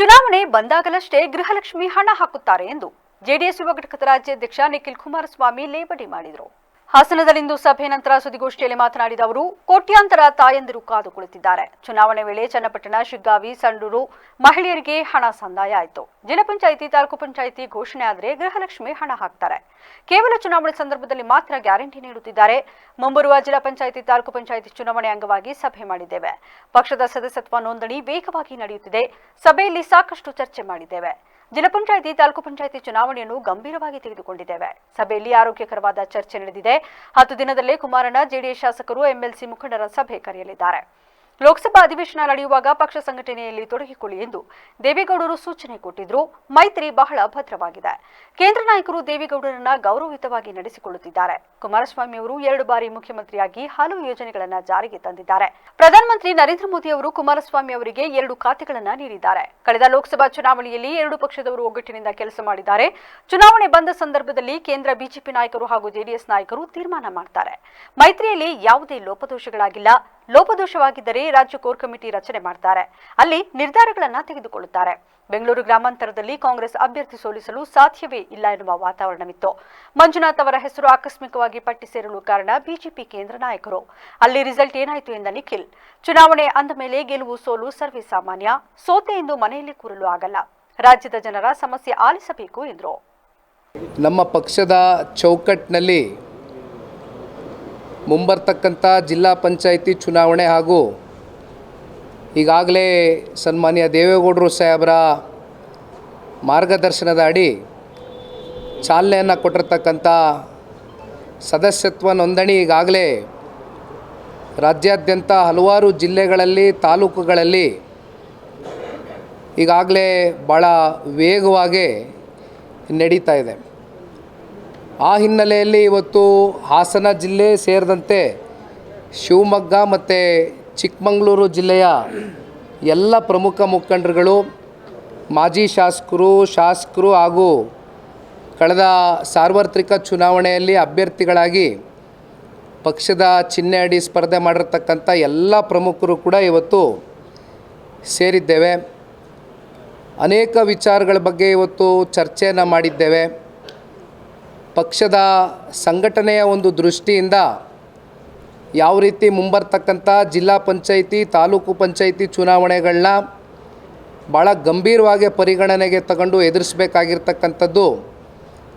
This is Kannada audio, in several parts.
ಚುನಾವಣೆ ಬಂದಾಗಲಷ್ಟೇ ಗೃಹಲಕ್ಷ್ಮಿ ಹಣ ಹಾಕುತ್ತಾರೆ ಎಂದು ಜೆಡಿಎಸ್ ಯುವ ಘಟಕದ ರಾಜ್ಯಾಧ್ಯಕ್ಷ ನಿಖಿಲ್ ಕುಮಾರಸ್ವಾಮಿ ಲೇವಡಿ ಮಾಡಿದರು. ಹಾಸನದಲ್ಲಿಂದು ಸಭೆ ನಂತರ ಸುದ್ದಿಗೋಷ್ಠಿಯಲ್ಲಿ ಮಾತನಾಡಿದ ಅವರು, ಕೋಟ್ಯಾಂತರ ತಾಯಂದಿರು ಕಾದು ಕುಳಿತಿದ್ದಾರೆ ಚುನಾವಣೆ ವೇಳೆ ಚನ್ನಪಟ್ಟಣ, ಶಿಗ್ಗಾವಿ, ಸಂಡೂರು ಮಹಿಳೆಯರಿಗೆ ಹಣ ಸಂದಾಯ ಆಯಿತು. ಜಿಲ್ಲಾ ಪಂಚಾಯಿತಿ, ತಾಲೂಕು ಪಂಚಾಯಿತಿ ಘೋಷಣೆ ಆದರೆ ಗೃಹಲಕ್ಷ್ಮಿ ಹಣ ಹಾಕ್ತಾರೆ. ಕೇವಲ ಚುನಾವಣೆ ಸಂದರ್ಭದಲ್ಲಿ ಮಾತ್ರ ಗ್ಯಾರಂಟಿ ನೀಡುತ್ತಿದ್ದಾರೆ. ಮುಂಬರುವ ಜಿಲ್ಲಾ ಪಂಚಾಯಿತಿ, ತಾಲೂಕು ಪಂಚಾಯಿತಿ ಚುನಾವಣೆ ಅಂಗವಾಗಿ ಸಭೆ ಮಾಡಿದ್ದೇವೆ. ಪಕ್ಷದ ಸದಸ್ಯತ್ವ ನೋಂದಣಿ ವೇಗವಾಗಿ ನಡೆಯುತ್ತಿದೆ. ಸಭೆಯಲ್ಲಿ ಸಾಕಷ್ಟು ಚರ್ಚೆ ಮಾಡಿದ್ದೇವೆ. ಜಿಲ್ಲಾ ಪಂಚಾಯಿತಿ ತಾಲೂಕು ಪಂಚಾಯಿತಿ ಚುನಾವಣೆಯನ್ನು ಗಂಭೀರವಾಗಿ ತೆಗೆದುಕೊಂಡಿದ್ದೇವೆ. ಸಭೆಯಲ್ಲಿ ಆರೋಗ್ಯಕರವಾದ ಚರ್ಚೆ ನಡೆದಿದೆ. ಹತ್ತು ದಿನದಲ್ಲೇ ಕುಮಾರಣ್ಣ, ಜೆಡಿಎಸ್ ಶಾಸಕರು, ಎಂಎಲ್ಸಿ ಮುಖಂಡರ ಸಭೆ ಕರೆಯಲಿದ್ದಾರೆ. ಲೋಕಸಭಾ ಅಧಿವೇಶನ ನಡೆಯುವಾಗ ಪಕ್ಷ ಸಂಘಟನೆಯಲ್ಲಿ ತೊಡಗಿಕೊಳ್ಳಿ ಎಂದು ದೇವೇಗೌಡರು ಸೂಚನೆ ಕೊಟ್ಟಿದ್ರು. ಮೈತ್ರಿ ಬಹಳ ಭದ್ರವಾಗಿದೆ. ಕೇಂದ್ರ ನಾಯಕರು ದೇವೇಗೌಡರನ್ನ ಗೌರವಯುತವಾಗಿ ನಡೆಸಿಕೊಳ್ಳುತ್ತಿದ್ದಾರೆ. ಕುಮಾರಸ್ವಾಮಿ ಅವರು ಎರಡು ಬಾರಿ ಮುಖ್ಯಮಂತ್ರಿಯಾಗಿ ಹಲವು ಯೋಜನೆಗಳನ್ನು ಜಾರಿಗೆ ತಂದಿದ್ದಾರೆ. ಪ್ರಧಾನಮಂತ್ರಿ ನರೇಂದ್ರ ಮೋದಿ ಅವರು ಕುಮಾರಸ್ವಾಮಿ ಅವರಿಗೆ ಎರಡು ಖಾತೆಗಳನ್ನ ನೀಡಿದ್ದಾರೆ. ಕಳೆದ ಲೋಕಸಭಾ ಚುನಾವಣೆಯಲ್ಲಿ ಎರಡು ಪಕ್ಷದವರು ಒಗ್ಗಟ್ಟಿನಿಂದ ಕೆಲಸ ಮಾಡಿದ್ದಾರೆ. ಚುನಾವಣೆ ಬಂದ ಸಂದರ್ಭದಲ್ಲಿ ಕೇಂದ್ರ ಬಿಜೆಪಿ ನಾಯಕರು ಹಾಗೂ ಜೆಡಿಎಸ್ ನಾಯಕರು ತೀರ್ಮಾನ ಮಾಡ್ತಾರೆ. ಮೈತ್ರಿಯಲ್ಲಿ ಯಾವುದೇ ಲೋಪದೋಷಗಳಾಗಿಲ್ಲ. ಲೋಪದೋಷವಾಗಿದ್ದರೆ ರಾಜ್ಯ ಕೋರ್ ಕಮಿಟಿ ರಚನೆ ಮಾಡ್ತಾರೆ. ಅಲ್ಲಿ ನಿರ್ಧಾರಗಳನ್ನ ತೆಗೆದುಕೊಳ್ಳುತ್ತಾರೆ. ಬೆಂಗಳೂರು ಗ್ರಾಮಾಂತರದಲ್ಲಿ ಕಾಂಗ್ರೆಸ್ ಅಭ್ಯರ್ಥಿ ಸೋಲಿಸಲು ಸಾಧ್ಯವೇ ಇಲ್ಲ ಎನ್ನುವ ವಾತಾವರಣವಿತ್ತು. ಮಂಜುನಾಥ್ ಅವರ ಹೆಸರು ಆಕಸ್ಮಿಕವಾಗಿ ಪಟ್ಟಿ ಸೇರಲು ಕಾರಣ ಬಿಜೆಪಿ ಕೇಂದ್ರ ನಾಯಕರು. ಅಲ್ಲಿ ರಿಸಲ್ಟ್ ಏನಾಯಿತು ಎಂದ ನಿಖಿಲ್. ಚುನಾವಣೆ ಅಂದ ಮೇಲೆ ಗೆಲುವು ಸೋಲು ಸರ್ವೇ ಸಾಮಾನ್ಯ. ಸೋತೆ ಎಂದು ಮನೆಯಲ್ಲಿ ಕೂರಲು ಆಗಲ್ಲ. ರಾಜ್ಯದ ಜನರ ಸಮಸ್ಯೆ ಆಲಿಸಬೇಕು ಎಂದರು. ನಮ್ಮ ಪಕ್ಷದ ಚೌಕಟ್ಟಿನಲ್ಲಿ ಮುಂಬರ್ತಕ್ಕಂಥ ಜಿಲ್ಲಾ ಪಂಚಾಯಿತಿ ಚುನಾವಣೆ ಹಾಗೂ ಈಗಾಗಲೇ ಸನ್ಮಾನ್ಯ ದೇವೇಗೌಡರು ಸಾಹೇಬರ ಮಾರ್ಗದರ್ಶನದ ಅಡಿ ಚಾಲನೆಯನ್ನು ಕೊಟ್ಟಿರ್ತಕ್ಕಂಥ ಸದಸ್ಯತ್ವ ನೋಂದಣಿ ಈಗಾಗಲೇ ರಾಜ್ಯಾದ್ಯಂತ ಹಲವಾರು ಜಿಲ್ಲೆಗಳಲ್ಲಿ, ತಾಲೂಕುಗಳಲ್ಲಿ ಈಗಾಗಲೇ ಭಾಳ ವೇಗವಾಗಿ ನಡೀತಾ ಇದೆ. ಆ ಹಿನ್ನೆಲೆಯಲ್ಲಿ ಇವತ್ತು ಹಾಸನ ಜಿಲ್ಲೆ ಸೇರಿದಂತೆ ಶಿವಮೊಗ್ಗ ಮತ್ತು ಚಿಕ್ಕಮಗಳೂರು ಜಿಲ್ಲೆಯ ಎಲ್ಲ ಪ್ರಮುಖ ಮುಖಂಡರುಗಳು, ಮಾಜಿ ಶಾಸಕರು ಶಾಸಕರು ಹಾಗೂ ಕಳೆದ ಸಾರ್ವತ್ರಿಕ ಚುನಾವಣೆಯಲ್ಲಿ ಅಭ್ಯರ್ಥಿಗಳಾಗಿ ಪಕ್ಷದ ಚಿಹ್ನೆ ಅಡಿ ಸ್ಪರ್ಧೆ ಮಾಡಿರ್ತಕ್ಕಂಥ ಎಲ್ಲ ಪ್ರಮುಖರು ಕೂಡ ಇವತ್ತು ಸೇರಿದ್ದೇವೆ. ಅನೇಕ ವಿಚಾರಗಳ ಬಗ್ಗೆ ಇವತ್ತು ಚರ್ಚೆಯನ್ನು ಮಾಡಿದ್ದೇವೆ. ಪಕ್ಷದ ಸಂಘಟನೆಯ ಒಂದು ದೃಷ್ಟಿಯಿಂದ ಯಾವ ರೀತಿ ಮುಂಬರ್ತಕ್ಕಂಥ ಜಿಲ್ಲಾ ಪಂಚಾಯಿತಿ, ತಾಲೂಕು ಪಂಚಾಯಿತಿ ಚುನಾವಣೆಗಳನ್ನ ಭಾಳ ಗಂಭೀರವಾಗಿ ಪರಿಗಣನೆಗೆ ತಗೊಂಡು ಎದುರಿಸಬೇಕಾಗಿರ್ತಕ್ಕಂಥದ್ದು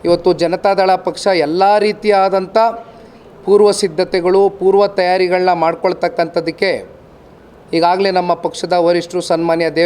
ಇವತ್ತು ಜನತಾದಳ ಪಕ್ಷ ಎಲ್ಲ ರೀತಿಯಾದಂಥ ಪೂರ್ವ ಸಿದ್ಧತೆಗಳು, ಪೂರ್ವ ತಯಾರಿಗಳನ್ನ ಮಾಡ್ಕೊಳ್ತಕ್ಕಂಥದ್ದಕ್ಕೆ ಈಗಾಗಲೇ ನಮ್ಮ ಪಕ್ಷದ ವರಿಷ್ಠರು ಸನ್ಮಾನ್ಯ ದೇವ